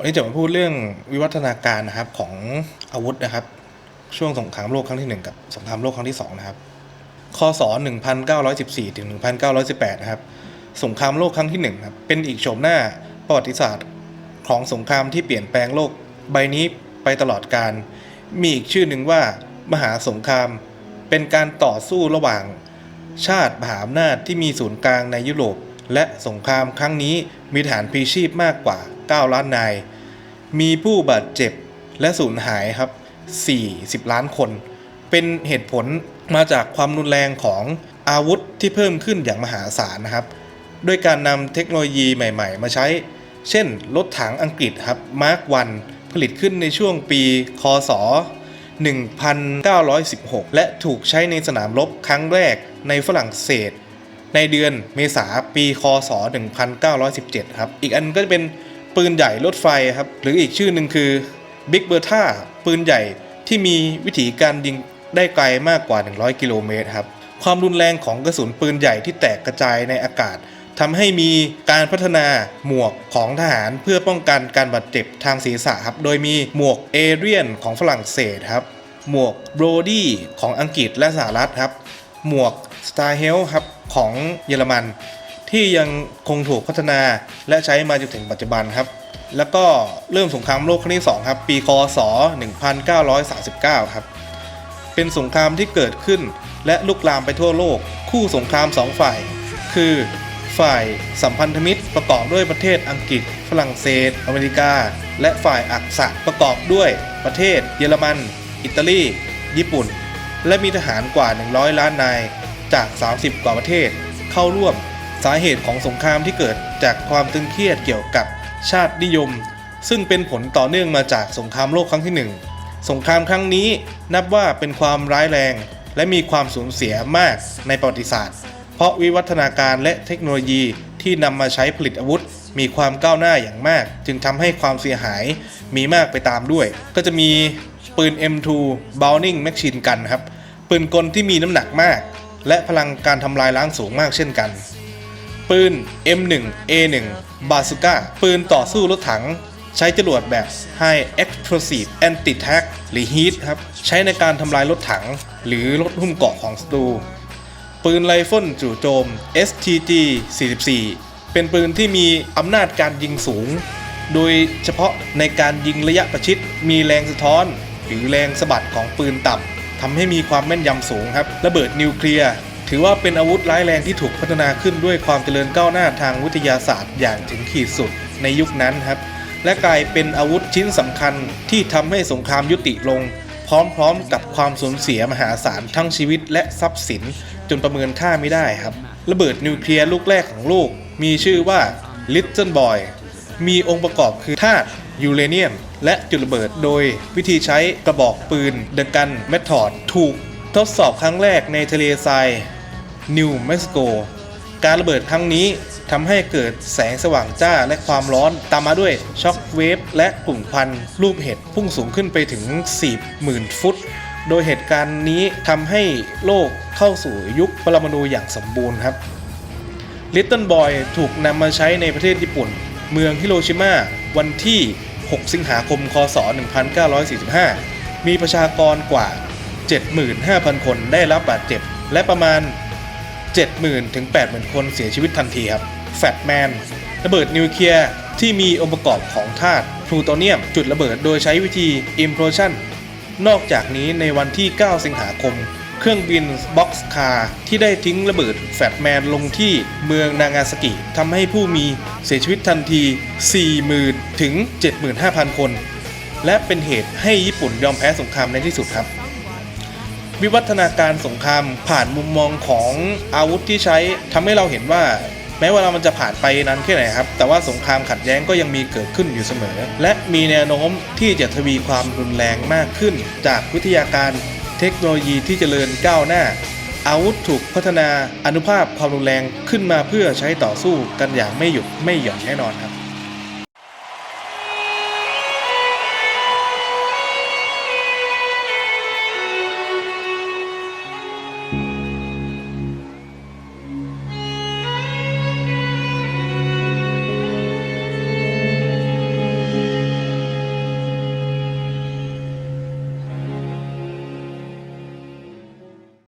วันนี้จะมาพูดเรื่องวิวัฒนาการนะครับของอาวุธนะครับ ช่วงสงครามโลกครั้งที่ 1 กับสงครามโลกครั้งที่2นะครับคศ1914ถึง1918นะครับสงครามโลกครั้งที่1ครับเป็นอีกโฉมหน้าประวัติศาสตร์ของสงครามที่เปลี่ยนแปลงโลกใบนี้ไปตลอดการ มีอีกชื่อหนึ่งว่ามหาสงคราม เป็นการต่อสู้ระหว่างชาติมหาอำนาจที่มีศูนย์กลางในยุโรป และสงครามครั้งนี้มีฐานพีชีพมากกว่า 9 ล้านนาย มีผู้บาดเจ็บและสูญหายครับ 40 ล้านคน เป็นเหตุผลมาจากความรุนแรงของอาวุธที่เพิ่มขึ้นอย่างมหาศาลนะครับ ด้วยการนำเทคโนโลยีใหม่ ๆ มาใช้ เช่น รถถังอังกฤษครับมาร์ควันผลิตขึ้นในช่วงปีคศ 1916 และถูกใช้ในสนามรบครั้งแรกในฝรั่งเศส ในเดือนเมษาปี คศ 1917 ครับ อีกอันก็จะเป็น ปืนใหญ่รถไฟครับ หรืออีกชื่อหนึ่งคือ Big b e r t a ปืนใหญ่ที่มีวิธีการยิงได้ไกลมากกว่า 100 กิโลเมตรครับ ความรุนแรงของกระสุนปืนใหญ่ที่แตกกระจายในอากาศทำให้มีการพัฒนาหมวกของทหารเพื่อป้องกันการบาดเจ็บทางศีรษะครับ โดยมีหมวกเอเรียนของฝรั่งเศสครับ หมวกโบรดี้ของอังกฤษและสหรัฐครับ หมวก s t a r h e l ครับของเยอรมัน ที่ยังคงถูกพัฒนาและใช้มาจนถึงปัจจุบันครับ แล้วก็เริ่มสงครามโลกครั้งที่ 2 ครับ ปีคศ 1939 ครับ เป็นสงครามที่เกิดขึ้นและลุกลามไปทั่วโลก คู่สงครามสองฝ่าย คือฝ่ายสัมพันธมิตรประกอบด้วยประเทศอังกฤษ ฝรั่งเศส อเมริกา และฝ่ายอักษะประกอบด้วยประเทศ เยอรมัน อิตาลี ญี่ปุ่น และมีทหารกว่า 100 ล้านนายจาก 30 กว่าประเทศเข้าร่วม สาเหตุของสงครามที่เกิดจากความตึงเครียดเกี่ยวกับชาตินิยม ซึ่งเป็นผลต่อเนื่องมาจากสงครามโลกครั้งที่หนึ่งสงครามครั้งนี้นับว่าเป็นความร้ายแรง และมีความสูญเสียมากในประวัติศาสตร์ เพราะวิวัฒนาการและเทคโนโลยีที่นำมาใช้ผลิตอาวุธ มีความก้าวหน้าอย่างมาก จึงทำให้ความเสียหายมีมากไปตามด้วย ก็จะมีปืน M2 Browning Machine Gun ครับปืนกลที่มีน้ำหนักมาก และพลังการทำลายล้างสูงมากเช่นกัน ปืน M1 A1 Bazooka ปืนต่อสู้รถถัง ใช้จรวดแบบ High Explosive Anti Tank หรือ HEAT ครับ ใช้ในการทำลายรถถัง หรือรถหุ้มเกาะของศัตรู ปืนไรเฟิลจู่โจม STG 44 เป็นปืนที่มีอำนาจการยิงสูง โดยเฉพาะในการยิงระยะประชิด มีแรงสะท้อน หรือแรงสะบัดของปืนต่ำทำให้มีความแม่นยำสูงครับ ระเบิดนิวเคลียร์ ถือว่าเป็นอาวุธร้ายแรงที่ถูกพัฒนาขึ้นด้วยความเจริญก้าวหน้าทางวิทยาศาสตร์อย่างถึงขีดสุดในยุคนั้นครับ และกลายเป็นอาวุธชิ้นสำคัญที่ทำให้สงครามยุติลง พร้อมๆกับความสูญเสียมหาศาลทั้งชีวิตและทรัพย์สิน จนประเมินค่าไม่ได้ครับ ระเบิดนิวเคลียร์ลูกแรกของโลก มีชื่อว่า Little Boy มีองค์ประกอบคือธาตุยูเรเนียม และจุดระเบิดโดยวิธีใช้กระบอกปืนเดกันเมทอดถูกทดสอบครั้งแรกในทะเลทราย นิวเม็กซิโกการระเบิดครั้งนี้ทำให้เกิดแสงสว่างจ้าและความร้อนตามมาด้วยช็อคเวฟและกลุ่มควันรูปเห็ดพุ่งสูงขึ้นไปถึง 40,000 ฟุต โดยเหตุการณ์นี้ทำให้โลกเข้าสู่ยุคปรมาณูอย่างสมบูรณ์ครับ Little Boy ถูกนำมาใช้ในประเทศญี่ปุ่น เมืองฮิโรชิมาวันที่ 6 สิงหาคม คศ 1945 มีประชากรกว่า 75,000 คนได้รับบาดเจ็บ และประมาณ 70,000 ถึง 80,000 คนเสียชีวิตทันทีครับแฟตแมนระเบิดนิวเคลียร์ที่มีองค์ประกอบของธาตุพลูโตเนียม จุดระเบิดโดยใช้วิธี implosion นอกจากนี้ในวันที่ 9 สิงหาคม เครื่องบินบ็อกซ์คาร์ที่ได้ทิ้งระเบิดแฟตแมนลงที่เมืองนางาซากิทำให้ผู้มีเสียชีวิตทันที 40,000 ถึง 75,000 คน และเป็นเหตุให้ญี่ปุ่นยอมแพ้สงครามในที่สุดครับ วิวัฒนาการสงครามผ่านมุมมองของอาวุธที่ใช้ทำให้เราเห็นว่า แม้เวลามันจะผ่านไปนานแค่ไหนครับ แต่ว่าสงครามขัดแย้งก็ยังมีเกิดขึ้นอยู่เสมอ และมีแนวโน้มที่จะทวีความรุนแรงมากขึ้น จากวิทยาการเทคโนโลยีที่เจริญก้าวหน้าอาวุธถูกพัฒนาอนุภาพความรุนแรงขึ้นมาเพื่อใช้ต่อสู้กันอย่างไม่หยุดไม่หย่อนแน่นอนครับ